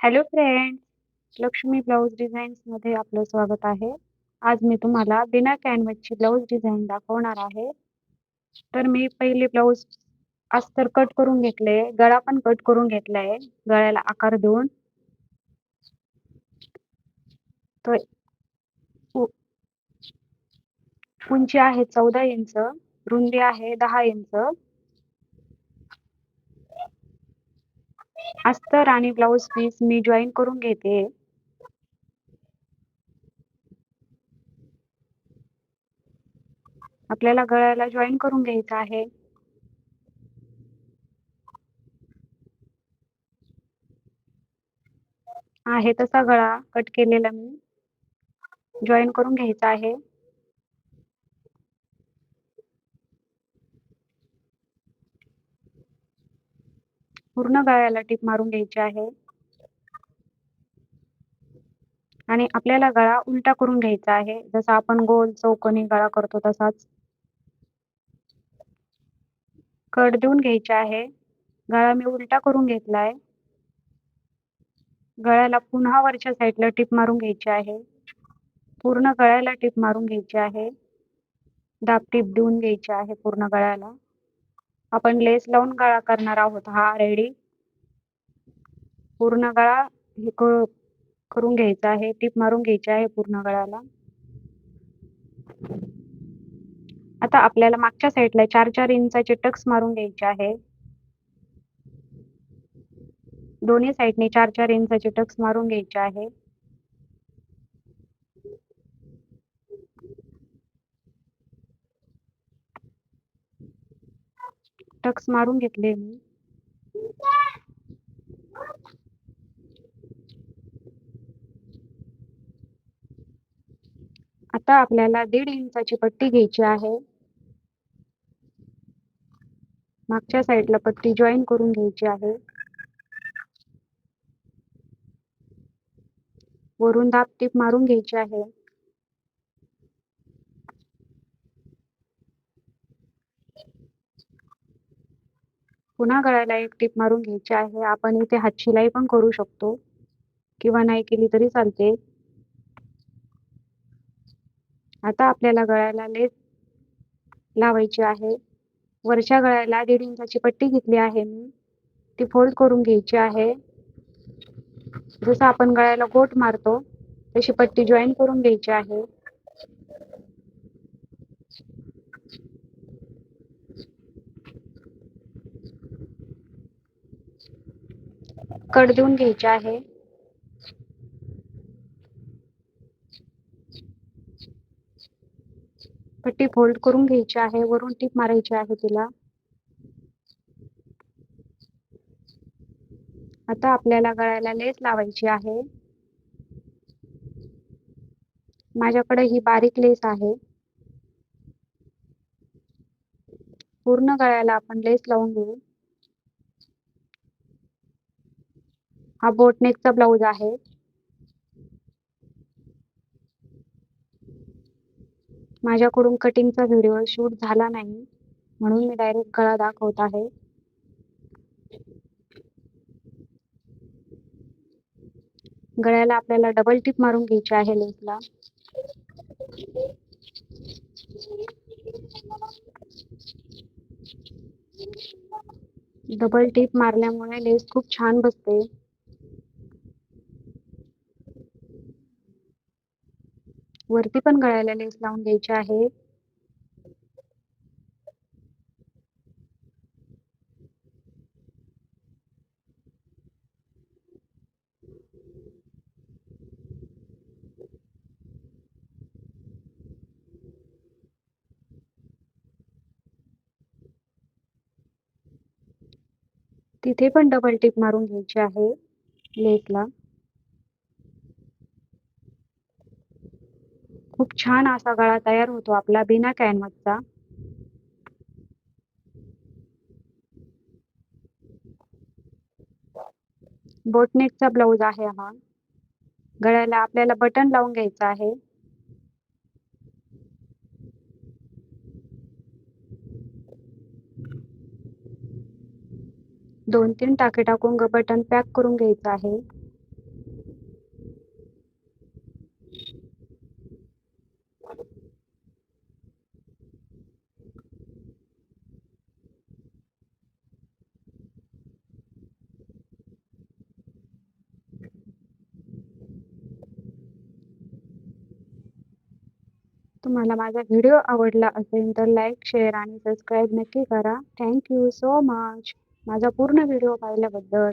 Hello friends, Lakshmi blouse डिझाईन्समध्ये आपलं स्वागत आहे. आज मी तुम्हाला बिना कॅनव्हसची ब्लाऊज डिझाईन दाखवणार आहे. तर मी पहिले ब्लाऊज अस्तर कट करून घेतले, गळा पण कट करून घेतला आहे, गळ्याला आकार देऊन. तर उ उंची आहे चौदा इंच, रुंदी आहे दहा इंच. अस्तर आणि ब्लाऊज पीस मी जॉईन करून घेते. आपल्याला गळ्याला जॉईन करून घ्यायचं आहे. आहे तसा गळा कट केलेला मी जॉईन करून घ्यायचा आहे. पूर्ण गळ्याला टीप मारून घ्यायची आहे. आणि आपल्याला गळा उलटा करून घ्यायचा आहे. जसा आपण गोल चौकोनी गळा करतो तसाच. कट देऊन घ्यायचे आहे. गळा मी उलटा करून घेतलाय. गळ्याला पुन्हा वरच्या साईडला टीप मारून घ्यायची आहे. पूर्ण गळ्याला टीप मारून घ्यायची आहे. दाब टीप देऊन घ्यायची आहे पूर्ण गळ्याला. आपण लेस लावून गळा करणार आहोत हा रेडी. पूर्ण गळा हे करून घ्यायचा आहे. टीप मारून घ्यायची आहे पूर्ण गळ्याला. आता आपल्याला मागच्या साईडला चार चार इंचाचे टक्स मारून घ्यायचे आहे. दोन्ही साईडने चार चार इंचाचे टक्स मारून घ्यायचे आहे. टक्स मारून घेतले मी. आता आपल्याला दीड इंचाची पट्टी घ्यायची आहे. मागच्या साईडला पट्टी जॉईन करून घ्यायची आहे. वरून दाब टीप मारून घ्यायची आहे. पुन्हा गळ्याला एक टीप मारून घ्यायची आहे. आपण इथे हातशिलाई पण करू शकतो किंवा नाही केली तरी चालते. आता आपल्याला गळ्याला लेस लावायची आहे. वरच्या गळ्याला दीड इंचाची पट्टी घेतली आहे मी. ती फोल्ड करून घ्यायची आहे. जसं आपण गळ्याला गोट मारतो तशी पट्टी जॉईन करून घ्यायची आहे. कट देऊन घ्यायची आहे. पट्टी फोल्ड करून घ्यायची आहे. वरून टीप मारायची आहे तिला. आता आपल्याला गळ्याला लेस लावायची आहे. माझ्याकडे ही बारीक लेस आहे. पूर्ण गळ्याला आपण लेस लावून घेऊ. हा बोटनेकचा ब्लाऊज आहे. माझ्याकडून कटिंगचा व्हिडिओ शूट झाला नाही म्हणून मी डायरेक्ट गळा दाखवत आहे. गळ्याला आपल्याला डबल टीप मारून घ्यायची आहे लेसला. डबल टिप मारल्यामुळे लेस खूप छान बसते. वरती पण गळ्याला लेस लावून घ्यायची आहे. तिथे पण डबल टिप मारून घ्यायची आहे लेसला. खूप छान असा गळा तयार होतो आपला बिना कॅनव्हासचा. बोटनेकचा ब्लाऊज आहे हा. गळ्याला आपल्याला बटन लावून घ्यायचं आहे. दोन तीन टाके टाकून बटन पॅक करून घ्यायचं आहे. तुम्हाला माझा व्हिडिओ आवडला असेल तर लाईक, शेअर आणि सबस्क्राईब नक्की करा. थँक यू सो मच माझा पूर्ण व्हिडिओ पाहिल्याबद्दल.